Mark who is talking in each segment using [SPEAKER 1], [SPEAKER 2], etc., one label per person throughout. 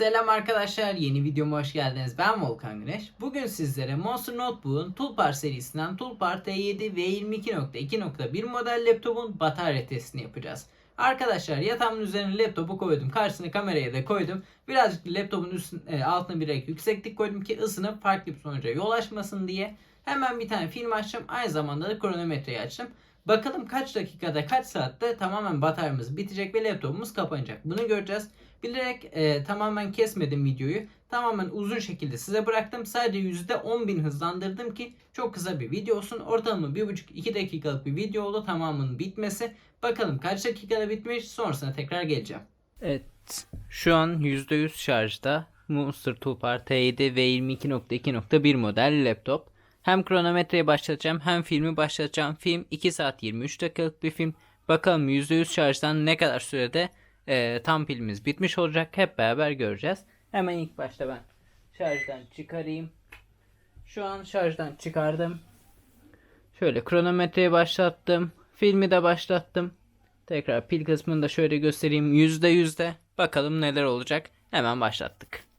[SPEAKER 1] Selam arkadaşlar, yeni videoma hoş geldiniz. Ben Volkan Güneş. Bugün sizlere Monster Notebook'un Toolbar serisinden Toolbar T7 V22.2.1 model laptopun batarya testini yapacağız. Arkadaşlar yatağımın üzerine laptopu koydum. Karşısına kamerayı da koydum. Birazcık laptopun üstüne, e, altına bir yükseklik koydum ki ısınıp farklı bir sonuca yol açmasın diye. Hemen bir tane film açtım. Aynı zamanda da kronometreyi açtım. Bakalım kaç dakikada kaç saatte tamamen bataryamız bitecek ve laptopumuz kapanacak. Bunu göreceğiz. Bilerek e, tamamen kesmedim videoyu. Tamamen uzun şekilde size bıraktım. Sadece %10.000 hızlandırdım ki çok kısa bir video olsun. Ortalama 1,5-2 dakikalık bir video oldu tamamının bitmesi. Bakalım kaç dakikada bitmiş sonrasında tekrar geleceğim. Evet şu an %100 şarjda Monster Toolbar T7 V22.2.1 model laptop. Hem kronometreyi başlatacağım hem filmi başlatacağım. Film 2 saat 23 dakikalık bir film. Bakalım %100 şarjdan ne kadar sürede e, tam pilimiz bitmiş olacak. Hep beraber göreceğiz. Hemen ilk başta ben şarjdan çıkarayım. Şu an şarjdan çıkardım. Şöyle kronometreyi başlattım. Filmi de başlattım. Tekrar pil kısmını da şöyle göstereyim. %100'de. Bakalım neler olacak. Hemen başlattık.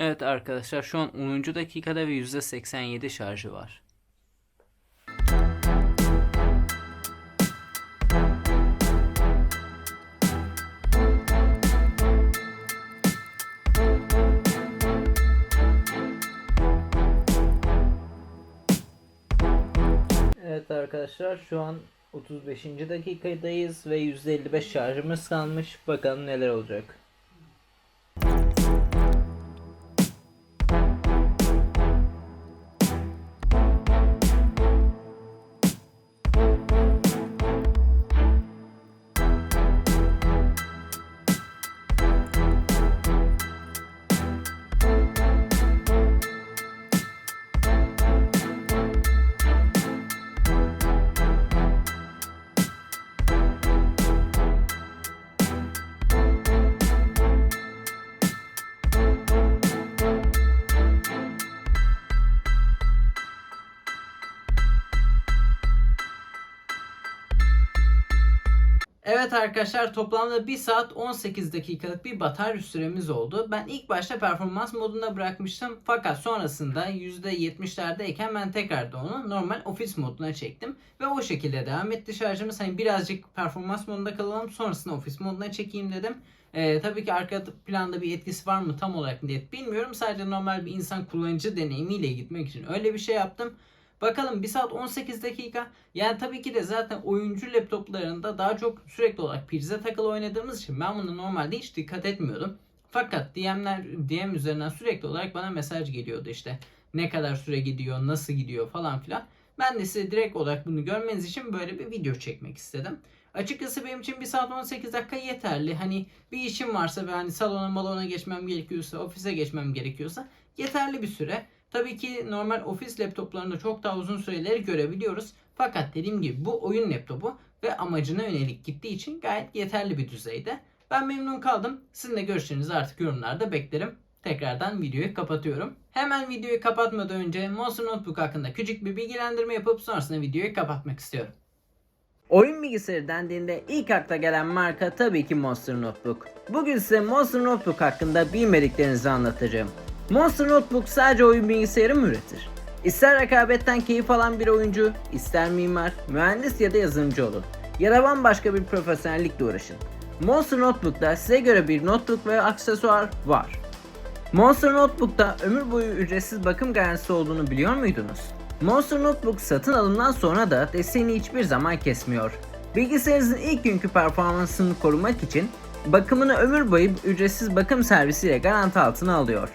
[SPEAKER 1] Evet arkadaşlar şu an 10. dakikada ve %87 şarjı var. Evet arkadaşlar şu an 35. dakikadayız ve %55 şarjımız kalmış. Bakalım neler olacak. Evet arkadaşlar toplamda 1 saat 18 dakikalık bir batarya süremiz oldu. Ben ilk başta performans modunda bırakmıştım. Fakat sonrasında %70'lerdeyken ben tekrar da onu normal ofis moduna çektim. Ve o şekilde devam etti şarjımız. Hani birazcık performans modunda kalalım sonrasında ofis moduna çekeyim dedim. Ee, tabii ki arka planda bir etkisi var mı tam olarak net bilmiyorum. Sadece normal bir insan kullanıcı deneyimiyle gitmek için öyle bir şey yaptım. Bakalım 1 saat 18 dakika. Yani tabii ki de zaten oyuncu laptoplarında daha çok sürekli olarak prize takılı oynadığımız için ben bunu normalde hiç dikkat etmiyordum. Fakat DM'ler DM üzerinden sürekli olarak bana mesaj geliyordu işte. Ne kadar süre gidiyor, nasıl gidiyor falan filan. Ben de size direkt olarak bunu görmeniz için böyle bir video çekmek istedim. Açıkçası benim için 1 saat 18 dakika yeterli. Hani bir işim varsa ve hani salona malona geçmem gerekiyorsa, ofise geçmem gerekiyorsa yeterli bir süre. Tabii ki normal ofis laptoplarında çok daha uzun süreleri görebiliyoruz. Fakat dediğim gibi bu oyun laptopu ve amacına yönelik gittiği için gayet yeterli bir düzeyde. Ben memnun kaldım. Sizin de görüşlerinizi artık yorumlarda beklerim. Tekrardan videoyu kapatıyorum. Hemen videoyu kapatmadan önce Monster Notebook hakkında küçük bir bilgilendirme yapıp sonrasında videoyu kapatmak istiyorum. Oyun bilgisayarı dendiğinde ilk akla gelen marka tabii ki Monster Notebook. Bugün size Monster Notebook hakkında bilmediklerinizi anlatacağım. Monster Notebook sadece oyun bilgisayarı mı üretir? İster rekabetten keyif alan bir oyuncu, ister mimar, mühendis ya da yazılımcı olun. Ya da bambaşka bir profesyonellikle uğraşın. Monster Notebook'ta size göre bir notebook ve aksesuar var. Monster Notebook'ta ömür boyu ücretsiz bakım garantisi olduğunu biliyor muydunuz? Monster Notebook satın alımdan sonra da desteğini hiçbir zaman kesmiyor. Bilgisayarınızın ilk günkü performansını korumak için bakımını ömür boyu ücretsiz bakım servisiyle garanti altına alıyor.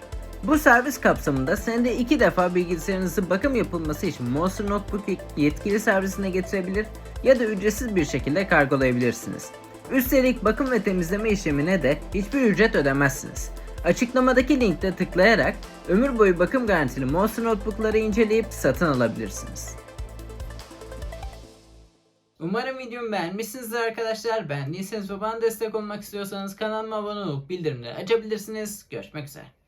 [SPEAKER 1] Bu servis kapsamında senede iki defa bilgisayarınızı bakım yapılması için Monster Notebook yetkili servisine getirebilir ya da ücretsiz bir şekilde kargolayabilirsiniz. Üstelik bakım ve temizleme işlemine de hiçbir ücret ödemezsiniz. Açıklamadaki linkte tıklayarak ömür boyu bakım garantili Monster Notebook'ları inceleyip satın alabilirsiniz. Umarım videomu beğenmişsinizdir arkadaşlar. Beğendiyseniz ve bana destek olmak istiyorsanız kanalıma abone olup bildirimleri açabilirsiniz. Görüşmek üzere.